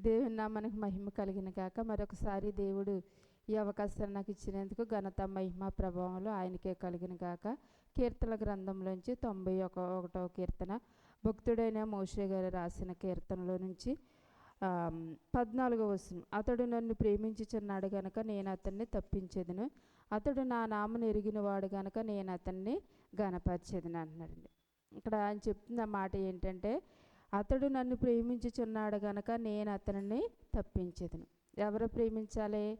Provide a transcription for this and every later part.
దేవుని నామానికి మహిమ కలిగిన కాక మరొకసారి దేవుడు ఈ అవకాశాన్ని నాకు ఇచ్చినందుకు ఘనత మహిమ ప్రభావంలో ఆయనకే కలిగిన కాక కీర్తన గ్రంథంలోంచి తొంభై ఒక ఒకటో కీర్తన భక్తుడైన మోషే గారు రాసిన కీర్తనలో నుంచి పద్నాలుగో వచనం. అతడు నన్ను ప్రేమించుచున్నాడు గనక నేను అతన్ని తప్పించేదను. అతడు నా నామను ఎరిగినవాడు గనక నేను అతన్ని గనపరిచేదను అంటున్నాడండి. ఇక్కడ ఆయన చెప్తున్న మాట ఏంటంటే అతడు నన్ను ప్రేమించుచున్నాడు గనక నేను అతనిని తప్పించేదను. ఎవరు ప్రేమించాలి?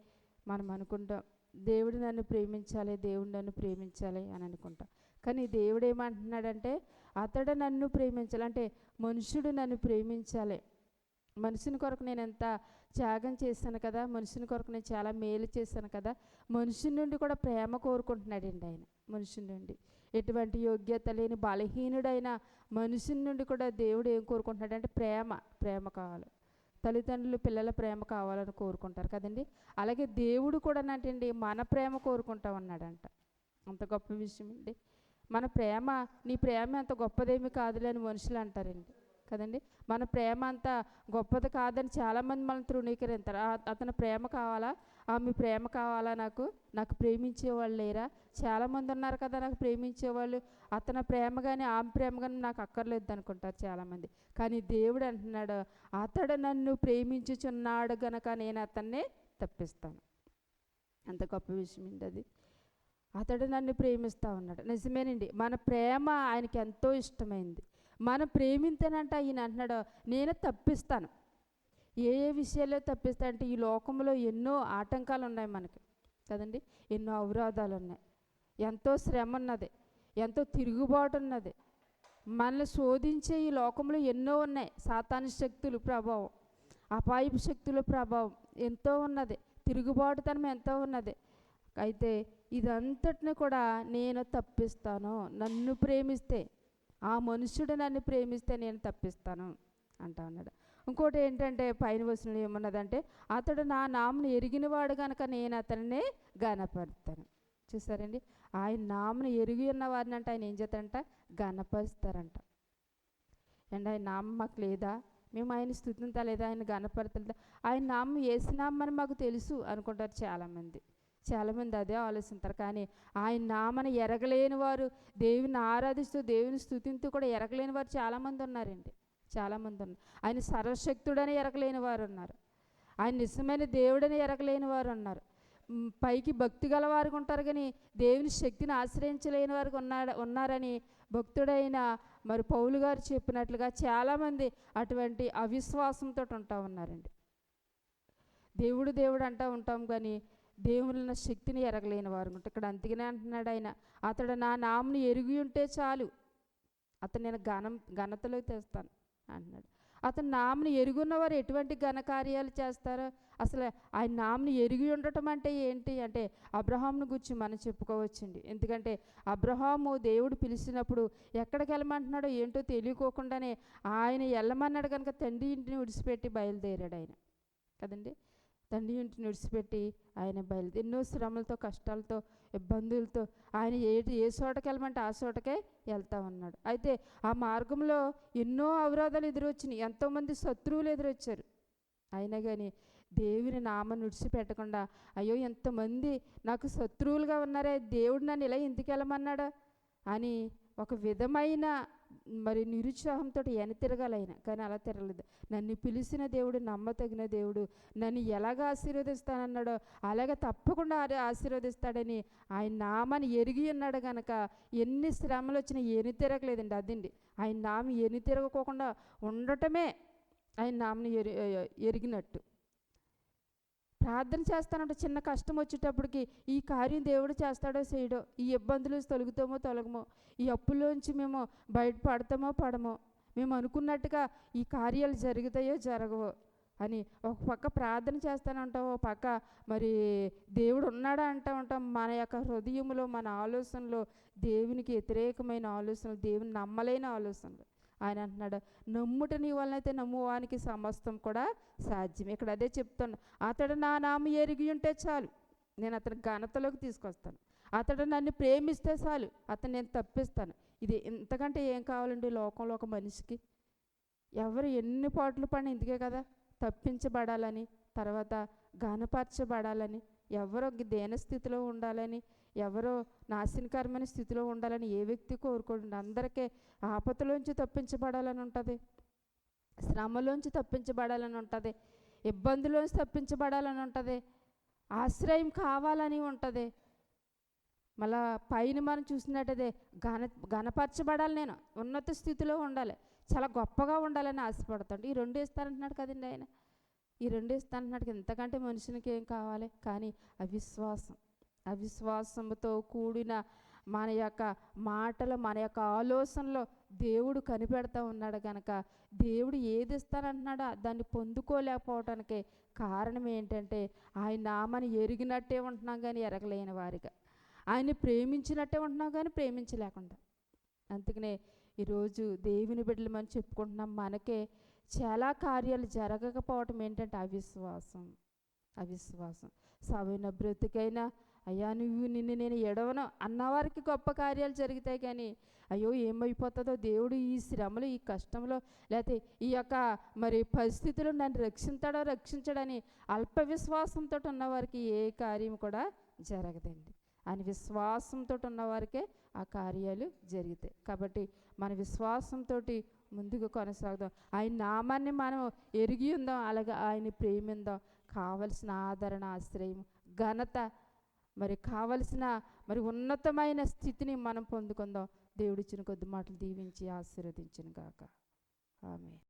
మనం అనుకుంటాం దేవుడు నన్ను ప్రేమించాలి దేవుడు నన్ను ప్రేమించాలి అని అనుకుంటాం. కానీ దేవుడు ఏమంటున్నాడంటే అతడు నన్ను ప్రేమించాలి అంటే మనుషుడు నన్ను ప్రేమించాలి. మనుషుని కొరకు నేను ఎంత త్యాగం చేశాను కదా మనుషుని కొరకు నేను చాలా మేలు చేశాను కదా మనుషుని నుండి కూడా ప్రేమ కోరుకుంటున్నాడండి ఆయన మనుషుని నుండి. ఎటువంటి యోగ్యత లేని బలహీనుడైన మనుషుని నుండి కూడా దేవుడు ఏం కోరుకుంటున్నాడంటే ప్రేమ ప్రేమ కావాలి. తల్లిదండ్రులు పిల్లల ప్రేమ కావాలని కోరుకుంటారు కదండి. అలాగే దేవుడు కూడా నాటండి మన ప్రేమ కోరుకుంటా ఉన్నాడంట. అంత గొప్ప విషయం అండి మన ప్రేమ నీ ప్రేమ అంత గొప్పదేమి కాదులే అని మనుషులు అంటారండి. కదండి? మన ప్రేమ అంత గొప్పది కాదని చాలామంది మనం తృణీకరించారు అతని ప్రేమ కావాలా? ఆమె ప్రేమ కావాలా నాకు? నాకు ప్రేమించేవాళ్ళు లేరా? చాలామంది ఉన్నారు కదా నాకు ప్రేమించేవాళ్ళు. అతని ప్రేమ కానీ ఆమె ప్రేమ కానీ నాకు అక్కర్లేదు అనుకుంటారు చాలామంది. కానీ దేవుడు అంటున్నాడు అతడు నన్ను ప్రేమించుచున్నాడు గనక నేను అతన్ని తప్పిస్తాను. అంత గొప్ప విషయం ఏంటి అది. అతడు నన్ను ప్రేమిస్తా ఉన్నాడు. నిజమేనండి మన ప్రేమ ఆయనకి ఎంతో ఇష్టమైంది. మనం ప్రేమింతేనంట ఈయన అంటున్నాడు నేను తప్పిస్తాను. ఏ ఏ విషయాల్లో తప్పిస్తా అంటే ఈ లోకంలో ఎన్నో ఆటంకాలు ఉన్నాయి మనకి. కదండి? ఎన్నో అవరోధాలు ఉన్నాయి ఎంతో శ్రమ ఉన్నది ఎంతో తిరుగుబాటు ఉన్నది మనల్ని శోధించే ఈ లోకంలో ఎన్నో ఉన్నాయి. సాతాను శక్తులు ప్రభావం అపాయపు శక్తుల ప్రభావం ఎంతో ఉన్నది. తిరుగుబాటుతనం ఎంతో ఉన్నది. అయితే ఇదంతటిని కూడా నేను తప్పిస్తాను. నన్ను ప్రేమిస్తే ఆ మనుష్యుడు నన్ను ప్రేమిస్తే నేను తప్పిస్తాను అంటా ఉన్నాడు. ఇంకోటి ఏంటంటే పైన వచనంలో ఏమన్నదంటే అతడు నా నామను ఎరిగినవాడు కనుక నేను అతనిని గనపడతాను చూసారండి? ఆయన నామను ఎరిగి ఉన్నవారిని అంటే ఆయన ఏం చేస్తారంట గనపరుస్తారంట అండ్ ఆయన నామం మాకు లేదా? మేము ఆయన స్థుతించలేదా? ఆయన గనపరతలేదా ఆయన నామం వేసినామని మాకు తెలుసు అనుకుంటారు చాలామంది. చాలామంది అదే ఆలోచిస్తారు. కానీ ఆయన నామన ఎరగలేని వారు దేవుని ఆరాధిస్తూ దేవుని స్థుతింతూ కూడా ఎరగలేని వారు చాలామంది ఉన్నారండి. చాలామంది ఉన్నారు. ఆయన సర్వశక్తుడని ఎరగలేని వారు ఉన్నారు. ఆయన నిజమైన దేవుడని ఎరగలేని వారు ఉన్నారు పైకి భక్తి గలవారు ఉంటారు కానీ దేవుని శక్తిని ఆశ్రయించలేని వారికి ఉన్నాడు ఉన్నారని భక్తుడైన మరి పౌలు గారు చెప్పినట్లుగా చాలామంది అటువంటి అవిశ్వాసంతో ఉంటా ఉన్నారండి. దేవుడు దేవుడు అంటూ ఉంటాం కానీ దేవుని శక్తిని ఎరగలేని వారు ఉంటారు ఇక్కడ అందుకనే అంటున్నాడు ఆయన అతడు నా నామును ఎరిగి ఉంటే చాలు. అతను నేను ఘనం ఘనతలో తెస్తాను అంటున్నాడు. అతను నామను ఎరుగున్నవారు ఎటువంటి ఘనకార్యాలు చేస్తారో? అసలు ఆయన నామను ఎరిగి ఉండటం అంటే ఏంటి? అంటే అబ్రహాంను గురించి మనం చెప్పుకోవచ్చండి. ఎందుకంటే అబ్రహాము దేవుడు పిలిచినప్పుడు ఎక్కడికి వెళ్ళమంటున్నాడో ఏంటో తెలియకోకుండానే ఆయన వెళ్ళమన్నాడు కనుక తండ్రి ఇంటిని విడిచిపెట్టి బయలుదేరాడు ఆయన. కదండి? తండ్రి ఇంటిని విడిచిపెట్టి ఆయన బయలుదేరి ఎన్నో శ్రమలతో కష్టాలతో ఇబ్బందులతో ఆయన ఏ ఏ చోటకి వెళ్ళమంటే ఆ చోటకే వెళ్తా ఉన్నాడు అయితే ఆ మార్గంలో ఎన్నో అవరోధాలు ఎదురొచ్చినాయి. ఎంతోమంది శత్రువులు ఎదురొచ్చారు. అయినా కానీ దేవుని నామను విడిచిపెట్టకుండా అయ్యో ఎంతమంది నాకు శత్రువులుగా ఉన్నారే దేవుడు నన్ను ఇలా ఎందుకు వెళ్ళమన్నాడా అని ఒక విధమైన మరి నిరుత్సాహంతో ఎనతిరగాలైన కానీ అలా తిరగలేదు. నన్ను పిలిచిన దేవుడు నమ్మతగిన దేవుడు నన్ను ఎలాగ ఆశీర్వదిస్తానన్నాడో అలాగే తప్పకుండా ఆశీర్వదిస్తాడని ఆయన నామాన్ని ఎరిగి ఉన్నాడు గనక ఎన్ని శ్రమలు వచ్చినా ఎని తిరగలేదండి అదండి. ఆయన నామం ఎని తిరగకోకుండా ఉండటమే ఆయన నామని ఎరి ఎరిగినట్టు. ప్రార్థన చేస్తానంటే చిన్న కష్టం వచ్చేటప్పటికి ఈ కార్యం దేవుడు చేస్తాడో చేయడో ఈ ఇబ్బందులు తొలగుతామో తొలగమో ఈ అప్పుల్లోంచి మేము బయటపడతామో పడమో మేము అనుకున్నట్టుగా ఈ కార్యాలు జరుగుతాయో జరగవో అని ఒక పక్క ప్రార్థన చేస్తానంటాం ఒక పక్క మరి దేవుడు ఉన్నాడా అంటూ ఉంటాం. మన యొక్క హృదయంలో మన ఆలోచనలో దేవునికి వ్యతిరేకమైన ఆలోచనలు దేవుని నమ్మలేని ఆలోచనలు. ఆయన అంటున్నాడు నమ్ముట నీ వలనైతే నమ్మువానికి సమస్తం కూడా సాధ్యం ఇక్కడ అదే చెప్తాను అతడు నా నామ ఎరిగి ఉంటే చాలు నేను అతని ఘనతలోకి తీసుకొస్తాను. అతడు నన్ను ప్రేమిస్తే చాలు అతను నేను తప్పిస్తాను. ఇది ఇంతకంటే ఏం కావాలండి లోకంలో ఒక మనిషికి? ఎవరు ఎన్ని పాటలు పడినా ఇందుకే కదా తప్పించబడాలని తర్వాత గానపరచబడాలని ఎవరో దేన స్థితిలో ఉండాలని ఎవరో నాశనకరమైన స్థితిలో ఉండాలని ఏ వ్యక్తి కోరుకోండి. అందరికీ ఆపదలోంచి తప్పించబడాలని ఉంటుంది. శ్రమలోంచి తప్పించబడాలని ఉంటుంది. ఇబ్బందులోంచి తప్పించబడాలని ఉంటుంది. ఆశ్రయం కావాలని ఉంటుంది. మళ్ళా పైన మనం చూసినట్టయితే ఘన ఘనపరచబడాలి నేను. ఉన్నత స్థితిలో ఉండాలి. చాలా గొప్పగా ఉండాలని ఆశపడతాడు. ఈ రెండు ఇస్తానంటున్నాడు కదండి ఆయన. ఈ రెండు ఇస్తానంటున్నాడు అంటున్నాడు ఇంతకంటే మనుషునికి ఏం కావాలి? కానీ అవిశ్వాసం. అవిశ్వాసంతో కూడిన మన యొక్క మాటలు మన యొక్క ఆలోచనలో దేవుడు కనిపెడతా ఉన్నాడు కనుక దేవుడు ఏది ఇస్తానంటున్నాడో దాన్ని పొందుకోలేకపోవటానికి కారణం ఏంటంటే ఆయన నామని ఎరిగినట్టే ఉంటున్నాం కానీ ఎరగలేని వారిగా. ఆయన్ని ప్రేమించినట్టే ఉంటున్నాం కానీ ప్రేమించలేకుండా. అందుకనే ఈరోజు దేవుని బిడ్డలు మనం చెప్పుకుంటున్నాం మనకే చాలా కార్యాలు జరగకపోవటం ఏంటంటే అవిశ్వాసం. అవిశ్వాసం. సవైన బ్రతికైనా అయ్యా నువ్వు నిన్ను నేను ఎడవను అన్నవారికి గొప్ప కార్యాలు జరుగుతాయి కానీ అయ్యో ఏమైపోతుందో దేవుడు ఈ శ్రమలు ఈ కష్టంలో లేకపోతే ఈ యొక్క మరి పరిస్థితులు నన్ను రక్షించడో రక్షించడని అల్ప విశ్వాసంతో ఉన్నవారికి ఏ కార్యం కూడా జరగదండి. అని విశ్వాసంతో ఉన్నవారికే ఆ కార్యాలు జరుగుతాయి. కాబట్టి మన విశ్వాసంతో ముందుకు కొనసాగుదాం. ఆయన నామాన్ని మనం ఎరిగి ఉందాం అలాగే ఆయన ప్రేమిందాం. కావలసిన ఆదరణ ఆశ్రయం ఘనత మరి కావలసిన మరి ఉన్నతమైన స్థితిని మనం పొందుకుందాం. దేవుడిచ్చిన కొద్ది మాటలు దీవించి ఆశీర్వదించిన గాక. ఆమె